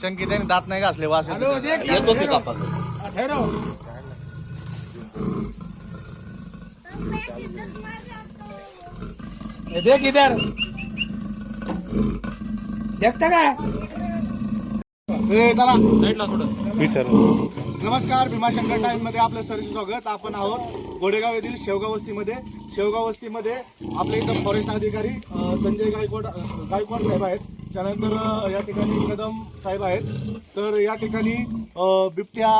चंकी त्याने दात नाही घासले वास येतो. त्याला. येतो की कापायला ये देख इधर. देखता काय ए, चला. विचार. नमस्कार भीमाशंकर टाइममध्ये आपलं सरचे स्वागत. आपण आहोत गोडेगाव येथील शेवगाव वस्तीमध्ये. शेवगाव वस्तीमध्ये आपले इथं फॉरेस्ट अधिकारी अं, संजय गायकवाड अं, गायकवाड साहेब आहेत. त्यानंतर या ठिकाणी कदम साहेब आहेत. तर या ठिकाणी बिबट्या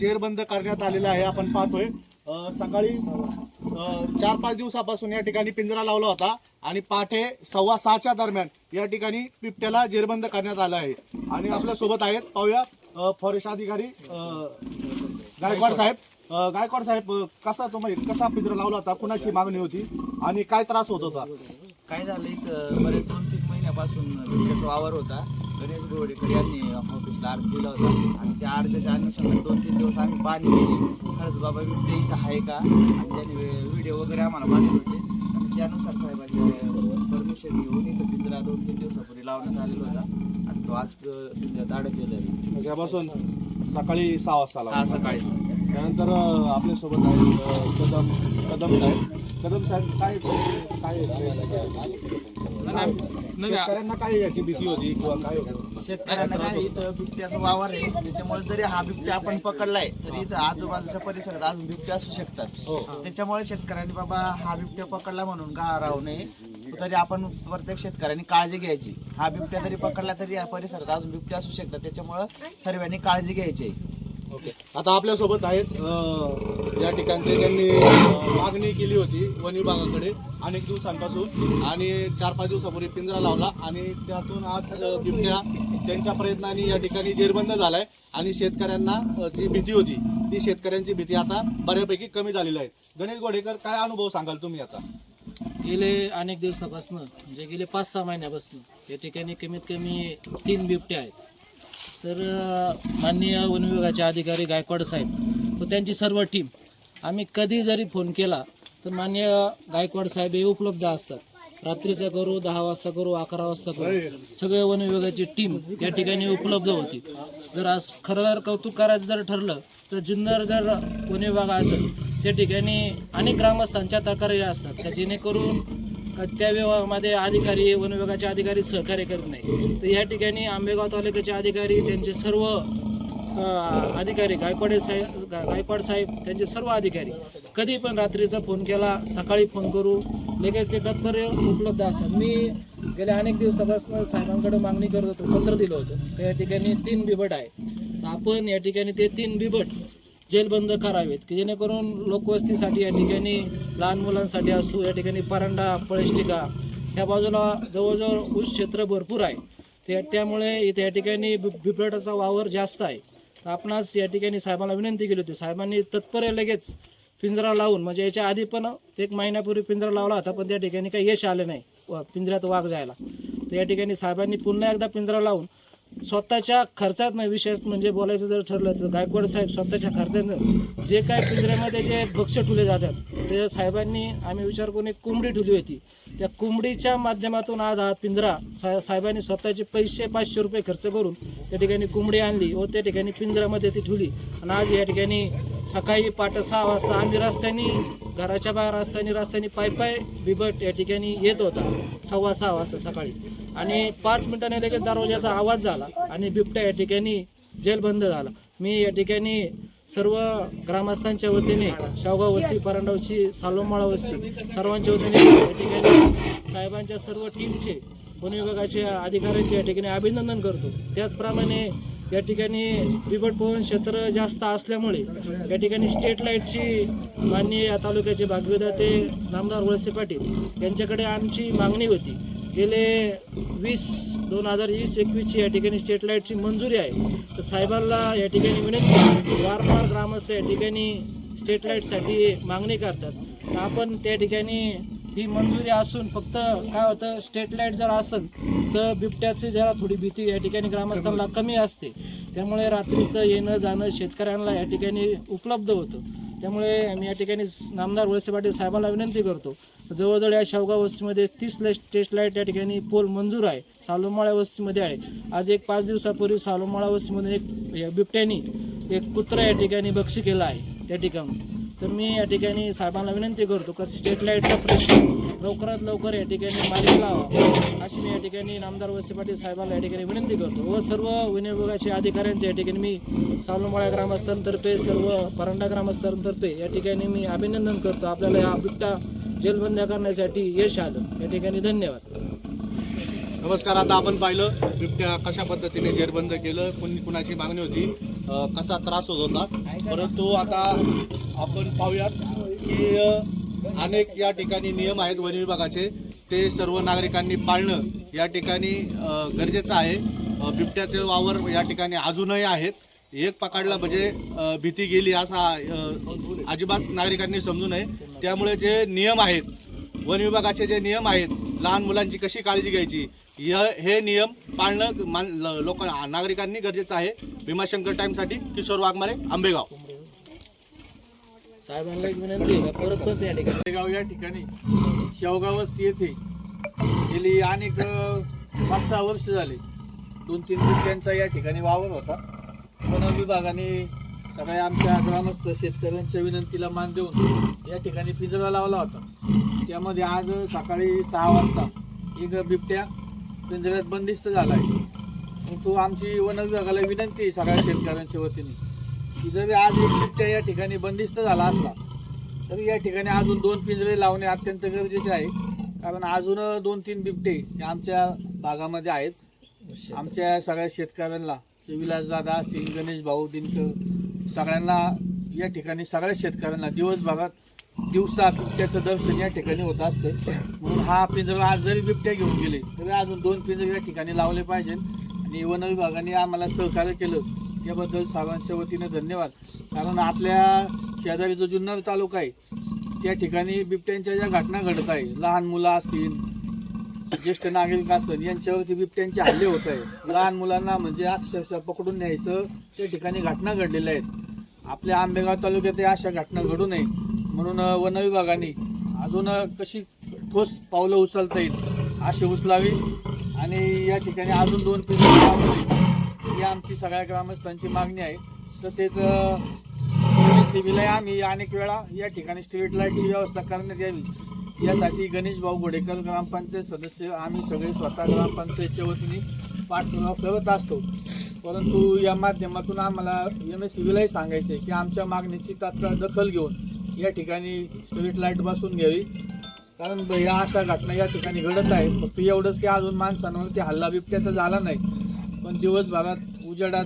जेरबंद करण्यात आलेला आहे. आपण पाहतोय. सकाळी चार पाच दिवसापासून या ठिकाणी पिंजरा लावला होता आणि पहाटे सव्वा सहाच्या दरम्यान या ठिकाणी बिबट्याला जेरबंद करण्यात आलं आहे. आणि आपल्यासोबत आहेत पाहूया फॉरेस्ट अधिकारी गायकवाड साहेब. गायकवाड साहेब कसा तुम्ही कसा पिंजरा लावला होता? कुणाची मागणी होती? आणि काय त्रास होत होता? काय झालं इथं बरेच दोन तीन महिन्यापासून बिबट्याचा वावर होता. गणेश गोडेकर यांनी ऑफिसला अर्ज दिला होता. आणि त्या अर्जाच्या अनुषंगाने दोन तीन दिवस आम्ही पाहणी केली खरंच बाबा बिबटे इथं आहे का? आणि त्यांनी व्हिडिओ वगैरे आम्हाला पाठवले होते. आणि त्यानुसार साहेबांचे परमिशन घेऊन इथं पिंजरा दोन तीन दिवसापूर्वी लावण्यात आलेला होता. आणि तो आज पिंजऱ्यात अडकलेला आहे. सकाळी सहा वाजता सकाळी त्यानंतर अं, आपल्यासोबत आहेत अं, कदम कदम साहेब. कदम साहेब काय काय शेतकऱ्यांना काय याची भीती होती किंवा काय होतं? शेतकऱ्यांना काय इथं बिबट्याचा वावर आहे त्याच्यामुळे जरी हा बिबट्या आपण पकडलाय तरी इथं आजूबाजूच्या परिसरात अजून बिबटे असू शकतात. त्याच्यामुळे शेतकऱ्यांनी बाबा हा बिबट्या पकडला म्हणून का राहू नये तरी आपण प्रत्येक शेतकऱ्यांनी काळजी घ्यायची. हा बिबट्या जरी पकडला तरी या परिसरात अजून बिबटे असू शकतात. त्याच्यामुळं सर्वांनी काळजी घ्यायची. ओके. आता आपल्यासोबत आहेत या ठिकाणचे त्यांनी मागणी केली होती वन विभागाकडे अनेक दिवसांपासून आणि चार पाच दिवसापूर्वी पिंजरा लावला आणि त्यातून आज बिबट्या त्यांच्या प्रयत्नाने या ठिकाणी जेरबंद झालाय आणि शेतकऱ्यांना जी भीती होती ती शेतकऱ्यांची भीती आता बऱ्यापैकी कमी झालेली आहे. गणेश गोडेकर काय अनुभव सांगाल तुम्ही याचा? गेले अनेक दिवसापासून म्हणजे गेले पाच सहा महिन्यापासून या ठिकाणी कमीत कमी तीन बिबटे आहेत. तर माननीय वन विभागाचे अधिकारी गायकवाड साहेब व त्यांची सर्व टीम आम्ही कधी जरी फोन केला तर माननीय गायकवाड साहेब हे उपलब्ध असतात. रात्रीचा करू दहा वाजता करू अकरा वाजता करू. सगळे वन विभागाची टीम या ठिकाणी उपलब्ध होती. जर आज खरं कौतुक करायचं जर ठरलं तर जुन्नर जर वन विभाग असेल त्या ठिकाणी अनेक ग्रामस्थांच्या तक्रारी असतात. त्या जेणेकरून त्या विभागामध्ये अधिकारी वन विभागाचे अधिकारी सहकार्य करत नाही तर या ठिकाणी आंबेगाव तालुक्याचे अधिकारी त्यांचे सर्व अधिकारी गायकवाडे साहेब गायकवाड साहेब त्यांचे सर्व अधिकारी कधी पण रात्रीचा फोन केला सकाळी फोन करू लगेच ते तत्पर उपलब्ध असतात. मी गेल्या अनेक दिवसापासून साहेबांकडे मागणी करत होतो पत्र दिलं होतं. त्या ठिकाणी तीन बिबट आहे. आपण या ठिकाणी ते तीन बिबट जेलबंद करावेत की जेणेकरून लोकवस्तीसाठी या ठिकाणी लहान मुलांसाठी असू या ठिकाणी परांडा पळष्टिका ह्या बाजूला जवळजवळ ऊस क्षेत्र भरपूर आहे. त्या त्यामुळे इथे या ठिकाणी बि- वावर जास्त आहे. तर आपणास या ठिकाणी साहेबांना विनंती केली होती. साहेबांनी तत्पर लगेच पिंजरा लावून म्हणजे याच्या आधी पण एक महिन्यापूर्वी पिंजरा लावला होता पण त्या ठिकाणी काही यश आले नाही. वा- पिंजऱ्यात वाघ जायला. तर या ठिकाणी साहेबांनी पुन्हा एकदा पिंजरा लावून स्वतःच्या खर्चात नाही विशेष म्हणजे बोलायचं जर ठरलं तर गायकवाड साहेब स्वतःच्या खर्चानं जे काय पिंजऱ्यामध्ये जे भक्ष ठुले जातात ते साहेबांनी आम्ही विचार करून एक कोंबडी ठुली होती. त्या कोंबडीच्या माध्यमातून आज हा पिंजरा सा साहेबांनी स्वतःचे पैसे पाचशे रुपये खर्च करून त्या ठिकाणी कोंबडी आणली व त्या ठिकाणी पिंजऱ्यामध्ये ती ठुली आणि आज या ठिकाणी सकाळी पाठ सहा वाजता आम्ही रस्त्यानी घराच्या बाहेर असताना रस्त्याने पाय पाय बिबट या ठिकाणी येत होता. सव्वा सहा वाजता सकाळी. आणि पाच मिनिटाने लगेच दरवाजाचा आवाज झाला आणि बिबट्या या ठिकाणी जेलबंद झाला. मी या ठिकाणी सर्व ग्रामस्थांच्या वतीने शावगाव वस्ती परांडावची सालोमाळा वस्ती सर्वांच्या वतीने या ठिकाणी साहेबांच्या सर्व टीमचे वन विभागाच्या अधिकाऱ्यांचे या ठिकाणी अभिनंदन करतो. त्याचप्रमाणे या ठिकाणी बिबट पवन क्षेत्र जास्त असल्यामुळे या ठिकाणी स्टेट लाईटची माननीय या तालुक्याचे भागविदाते नामदार वळसे पाटील यांच्याकडे आमची मागणी होती. गेले वीस दोन हजार वीस एकवीसची या ठिकाणी स्टेट लाईटची मंजुरी आहे. तर साहेबांना या ठिकाणी विनंती वारंवार ग्रामस्थ या ठिकाणी स्टेट लाईटसाठी मागणी करतात. तर आपण त्या ठिकाणी ही मंजुरी असून फक्त काय होतं स्टेट लाइट जर असेल तर बिबट्याची जरा थोडी भीती या ठिकाणी ग्रामस्थांना कमी असते. त्यामुळे रात्रीचं येणं जाणं शेतकऱ्यांना या ठिकाणी उपलब्ध होतं. त्यामुळे मी या ठिकाणी नामदार वळसे पाटील साहेबांना विनंती करतो. जवळजवळ या शेवगाव वस्तीमध्ये तीस टेस्ट लाइट या ठिकाणी पोल मंजूर आहे. सालोमाळा वस्तीमध्ये आहे. आज एक पाच दिवसापूर्वी सालोमाळा वस्तीमध्ये एक या बिबट्यानी एक कुत्रा या ठिकाणी बक्षी केला आहे. त्या ठिकाणी. तर मी या ठिकाणी साहेबांना विनंती करतो का स्टेट लाईटचा प्रश्न लवकरात लवकर या ठिकाणी मार्गी लावा. अशी मी या ठिकाणी नामदार वस्ती पाटील साहेबांना या ठिकाणी विनंती करतो. व सर्व वन विभागाच्या अधिकाऱ्यांच्या या ठिकाणी मी सावलमाळा ग्रामस्थांतर्फे सर्व परांडा ग्रामस्थांतर्फे या ठिकाणी मी अभिनंदन करतो. आपल्याला या बिबटा जेलबंद करण्यासाठी यश आलं. या ठिकाणी धन्यवाद. नमस्कार आता आपण पाहिलं बिबट्या कशा पद्धतीने जेरबंद केलं कुणी कुणाची मागणी होती अ, कसा त्रास होत होता. परंतु आता आपण पाहूयात की अ, अनेक या ठिकाणी नियम आहेत वन विभागाचे. ते सर्व नागरिकांनी पाळणं या ठिकाणी अ, गरजेचं आहे. अ, बिबट्याचे वावर या ठिकाणी अजूनही आहेत. एक पकडला म्हणजे भीती गेली असा अजिबात नागरिकांनी समजू नये. त्यामुळे जे नियम आहेत वन विभागाचे जे नियम आहेत लहान मुलांची कशी काळजी घ्यायची य- हे नियम पाळणं मान- ल- लोक नागरिकांनी गरजेचं आहे. भीमाशंकर टाइमसाठी किशोर वाघमारे आंबेगाव. साहेबांना एक विनंती आहे का? परत परत या ठिकाणी. गाव या ठिकाणी शेवगाव वस्ती येथे गेली अनेक पाच सहा वर्ष झाली. दोन तीन बिबट्यांचा या ठिकाणी वावर होता. वन विभागाने सगळ्या आमच्या ग्रामस्थ शेतकऱ्यांच्या विनंतीला मान देऊन या ठिकाणी पिंजरा लावला होता. त्यामध्ये आज सकाळी सहा वाजता एक बिबट्या पिंजऱ्यात बंदिस्त झाला आहे. परंतु तो आमची वन विभागाला विनंती आहे सगळ्या शेतकऱ्यांच्या वतीने की जरी आज एक बिबट्या या ठिकाणी बंदिस्त झाला असला तरी या ठिकाणी अजून दोन पिंजरे लावणे अत्यंत गरजेचे आहे. कारण अजून दोन तीन बिबटे हे आमच्या भागामध्ये आहेत. आमच्या सगळ्या शेतकऱ्यांना ते विलासदादा असतील गणेश भाऊ दिनकर सगळ्यांना या ठिकाणी सगळ्या शेतकऱ्यांना दिवसभरात दिवसा बिबट्याचं दर्शन या ठिकाणी होत असतं. म्हणून हा पिंजरा आज जरी बिबट्या घेऊन गेले तरी अजून दोन पिंजरे या ठिकाणी लावले पाहिजेत. आणि वन विभागाने आम्हाला सहकार्य केलं. याबद्दल सर्वांच्या वतीने धन्यवाद. कारण आपल्या शेजारी जो जुन्नर तालुका आहे त्या ठिकाणी बिबट्यांच्या ज्या घटना घडत आहे लहान मुलं असतील ज्येष्ठ नागरिक असतील यांच्यावरती बिबट्यांचे हल्ले होत आहे लहान मुलांना म्हणजे अक्षरशः पकडून न्यायचं त्या ठिकाणी घटना घडलेल्या आहेत. आपल्या आंबेगाव तालुक्यात अशा घटना घडू नये म्हणून वन विभागाने अजून कशी ठोस पावलं उचलता येईल अशी उचलावी आणि या ठिकाणी अजून दोन पिढी ही आमची सगळ्या ग्रामस्थांची मागणी आहे. तसेच सीबीला आम्ही अनेक वेळा या ठिकाणी स्ट्रीट लाईटची व्यवस्था करण्यात यावी. यासाठी गणेश भाऊ गोडेकर ग्रामपंचायत सदस्य आम्ही सगळे स्वतः ग्रामपंचायतच्या वतीने पाठपुरावा करत असतो. परंतु या माध्यमातून आम्हाला एम एस सीबीलाही सांगायचे की आमच्या मागणीची तात्काळ दखल घेऊन या ठिकाणी स्ट्रीट लाइट बसून घ्यावी. कारण ब- या अशा घटना या ठिकाणी घडत आहे फक्त एवढंच की अजून माणसांवरती हल्ला बिबट्याचा झाला नाही. पण दिवसभरात उजेडात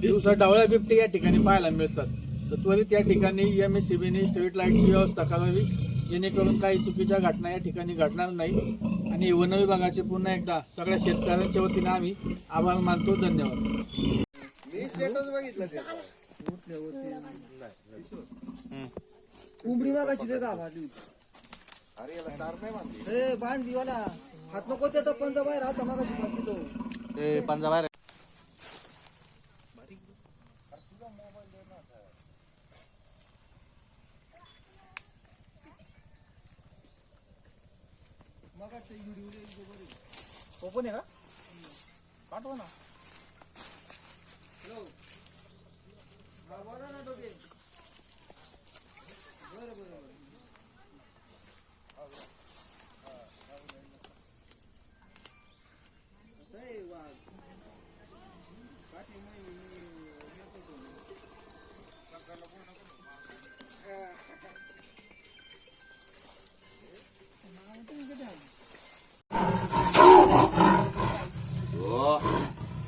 दिवसा डावळ्या बिबटे या ठिकाणी पाहायला मिळतात. तर त्वरित या ठिकाणी एम एस सी बीने स्ट्रीट लाईटची व्यवस्था करावी. जेणेकरून काही चुकीच्या घटना या ठिकाणी घडणार नाही. आणि वन विभागाचे पुन्हा एकदा सगळ्या शेतकऱ्यांच्या वतीने आम्ही आभार मानतो. धन्यवाद. उमडी मागायची रे का अरे बांध दिवाला हात नको ते तर पंजा बाहेर हात तो ओपन आहे का पाठवा ना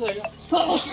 आहे का